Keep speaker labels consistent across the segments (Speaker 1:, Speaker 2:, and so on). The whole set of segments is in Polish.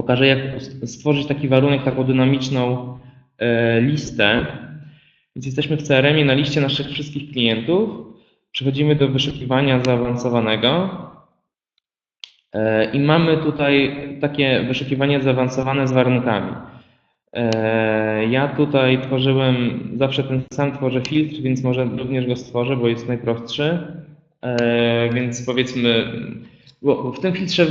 Speaker 1: pokażę, jak stworzyć taki warunek, taką dynamiczną e, listę. Więc jesteśmy w CRM-ie na liście naszych wszystkich klientów. Przechodzimy do wyszukiwania zaawansowanego. E, I mamy tutaj takie wyszukiwanie zaawansowane z warunkami. E, Ja tutaj tworzyłem, zawsze ten sam tworzę filtr, więc może również go stworzę, bo jest najprostszy. Więc powiedzmy, bo w tym filtrze,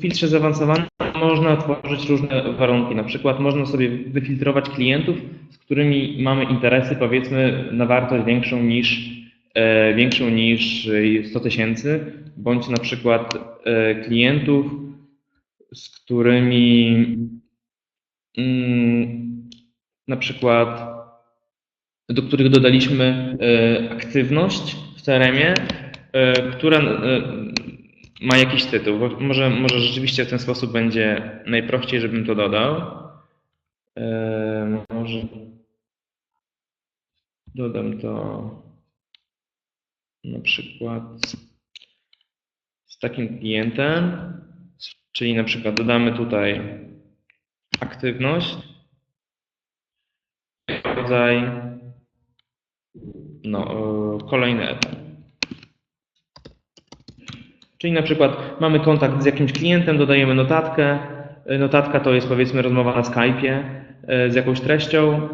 Speaker 1: filtrze zaawansowanym można tworzyć różne warunki. Na przykład można sobie wyfiltrować klientów, z którymi mamy interesy, powiedzmy, na wartość większą niż, e, większą niż e, 100 tysięcy, bądź na przykład e, klientów, z którymi mm, na przykład do których dodaliśmy e, aktywność w CRM-ie, e, która e, ma jakiś tytuł. Może, może rzeczywiście w ten sposób będzie najprościej, żebym to dodał. E, Może dodam to na przykład z takim klientem, czyli na przykład dodamy tutaj aktywność, rodzaj, no, e, kolejny etap. Czyli na przykład mamy kontakt z jakimś klientem, dodajemy notatkę. E, Notatka to jest powiedzmy rozmowa na Skype'ie e, z jakąś treścią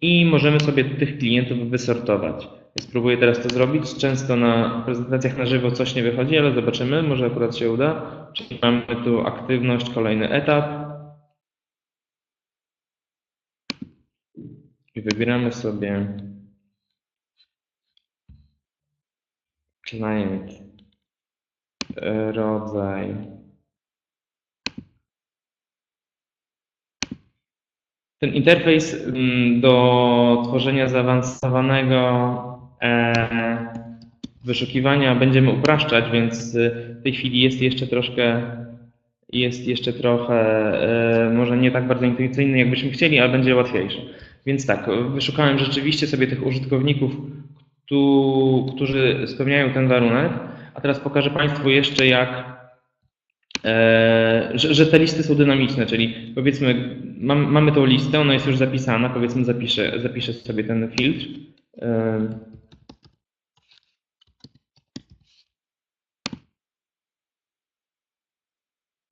Speaker 1: i możemy sobie tych klientów wysortować. Spróbuję teraz to zrobić. Często na prezentacjach na żywo coś nie wychodzi, ale zobaczymy, może akurat się uda. Czyli mamy tu aktywność, kolejny etap. I wybieramy sobie client, e, rodzaj. Ten interfejs mm, do tworzenia zaawansowanego e, wyszukiwania będziemy upraszczać, więc w tej chwili jest jeszcze troszkę, jest jeszcze trochę, e, może nie tak bardzo intuicyjny, jakbyśmy chcieli, ale będzie łatwiejszy. Więc tak, wyszukałem rzeczywiście sobie tych użytkowników, którzy spełniają ten warunek, a teraz pokażę Państwu jeszcze jak, e, że, że te listy są dynamiczne, czyli powiedzmy mam, mamy tą listę, ona jest już zapisana, powiedzmy zapiszę, zapiszę sobie ten filtr. E,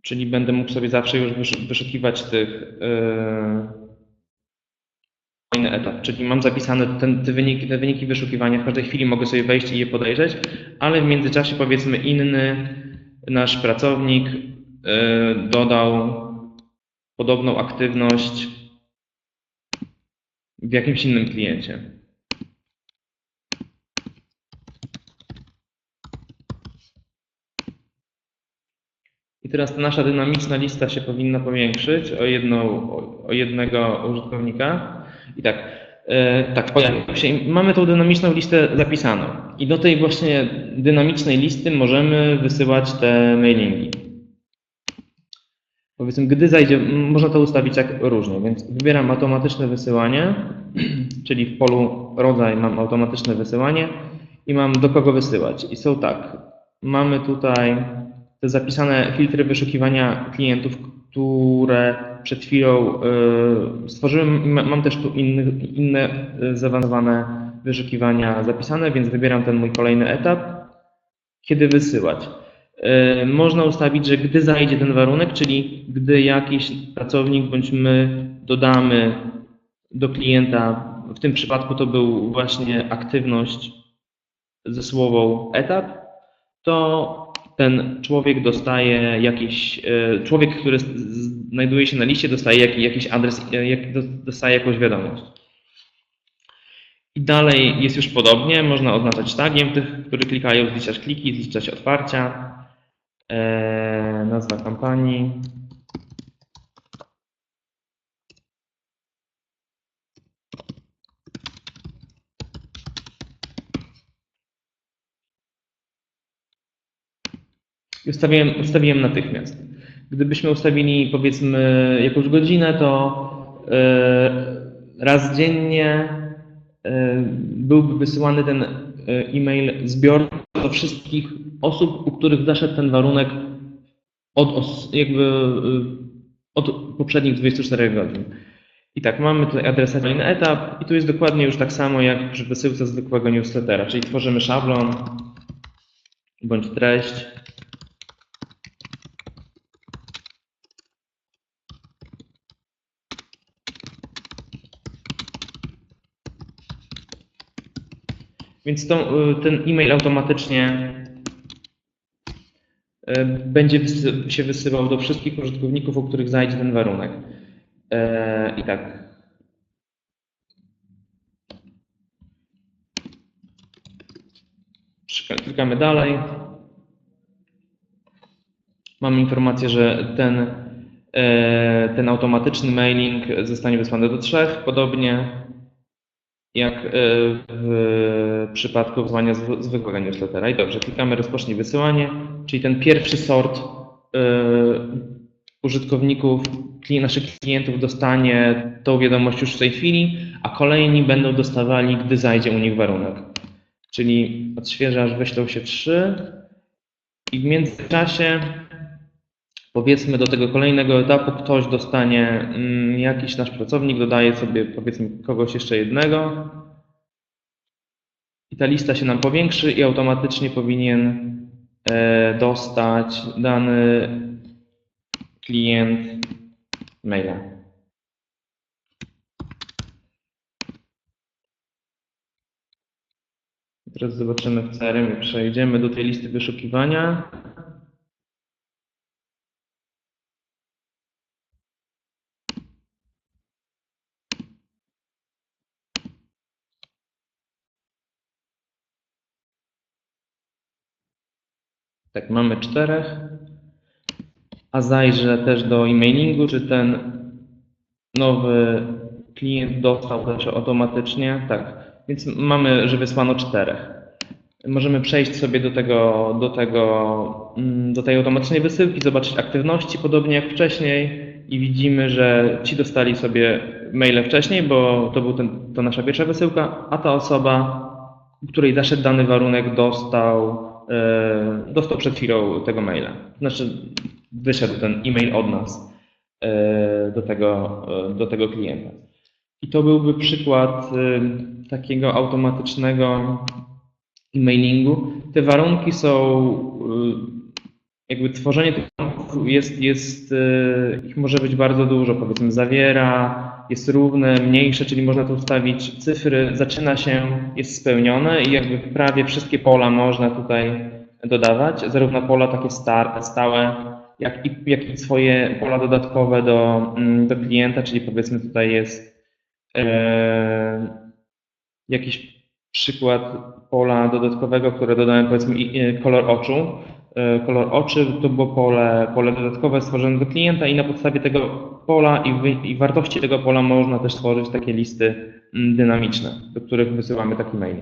Speaker 1: Czyli będę mógł sobie zawsze już wyszu- wyszukiwać tych e, etap, czyli mam zapisane ten, te, wyniki, te wyniki wyszukiwania, w każdej chwili mogę sobie wejść i je podejrzeć, ale w międzyczasie powiedzmy inny nasz pracownik e, dodał podobną aktywność w jakimś innym kliencie. I teraz ta nasza dynamiczna lista się powinna powiększyć o, jedną, o jednego użytkownika. I tak, e, tak, pojawił się. Mamy tą dynamiczną listę zapisaną. I do tej właśnie dynamicznej listy możemy wysyłać te mailingi. Powiedzmy, gdy zajdzie, można to ustawić tak różnie, więc wybieram automatyczne wysyłanie, czyli w polu rodzaj mam automatyczne wysyłanie i mam do kogo wysyłać. I są tak, mamy tutaj te zapisane filtry wyszukiwania klientów, które przed chwilą y, stworzyłem. Ma- Mam też tu inny, inne y, zaawansowane wyszukiwania zapisane, więc wybieram ten mój kolejny etap. Kiedy wysyłać? Y, Można ustawić, że gdy zajdzie ten warunek, czyli gdy jakiś pracownik bądź my dodamy do klienta, w tym przypadku to był właśnie aktywność ze słową etap, to ten człowiek dostaje jakiś, człowiek, który znajduje się na liście, dostaje jaki- jakiś adres, dostaje jakąś wiadomość. I dalej jest już podobnie, można oznaczać tagiem tych, którzy klikają, zliczać kliki, zliczać otwarcia, e, nazwa kampanii. I ustawiłem, ustawiłem natychmiast. Gdybyśmy ustawili powiedzmy jakąś godzinę, to e, raz dziennie e, byłby wysyłany ten e, e-mail zbiorczy do wszystkich osób, u których zaszedł ten warunek od jakby od poprzednich 24 godzin. I tak, mamy tutaj adresacyjny etap i tu jest dokładnie już tak samo jak przy wysyłce zwykłego newslettera, czyli tworzymy szablon bądź treść. Więc to, y, ten e-mail automatycznie y, będzie się wysyłał do wszystkich użytkowników, u których zajdzie ten warunek. E, I tak. Klikamy dalej. Mamy informację, że ten, e, ten automatyczny mailing zostanie wysłany do trzech, podobnie jak e, w przypadku wysłania zw- zwykłego newslettera. I dobrze, klikamy rozpocznij wysyłanie, czyli ten pierwszy sort e, użytkowników, naszych klientów dostanie tą wiadomość już w tej chwili, a kolejni będą dostawali, gdy zajdzie u nich warunek. Czyli odświeżę, aż wyślą się trzy i w międzyczasie powiedzmy do tego kolejnego etapu ktoś dostanie, mm, jakiś nasz pracownik dodaje sobie powiedzmy kogoś jeszcze jednego i ta lista się nam powiększy i automatycznie powinien e, dostać dany klient maila. Teraz zobaczymy w CRM, przejdziemy do tej listy wyszukiwania. Tak, mamy czterech. A zajrzę też do e-mailingu, czy ten nowy klient dostał też automatycznie. Tak, więc mamy, że wysłano czterech. Możemy przejść sobie do tego, do tego, mm, do tej automatycznej wysyłki, zobaczyć aktywności, podobnie jak wcześniej i widzimy, że ci dostali sobie maile wcześniej, bo to był ten, to nasza pierwsza wysyłka, a ta osoba, której zaszedł dany warunek, dostał, dostał przed chwilą tego maila. Znaczy, wyszedł ten e-mail od nas e, do tego, e, do tego klienta. I to byłby przykład e, takiego automatycznego e-mailingu. Te warunki są, jakby tworzenie tych warunków jest, jest, ich może być bardzo dużo, powiedzmy zawiera, jest równe, mniejsze, czyli można tu wstawić cyfry, zaczyna się, jest spełnione i jakby prawie wszystkie pola można tutaj dodawać, zarówno pola takie stare, stałe, jak i, jak i swoje pola dodatkowe do, mm, do klienta, czyli powiedzmy tutaj jest e, jakiś przykład pola dodatkowego, które dodałem powiedzmy i kolor oczu. E, Kolor oczy to było pole, pole dodatkowe stworzone do klienta i na podstawie tego pola i, wy, i wartości tego pola można też tworzyć takie listy mm, dynamiczne, do których wysyłamy taki mail.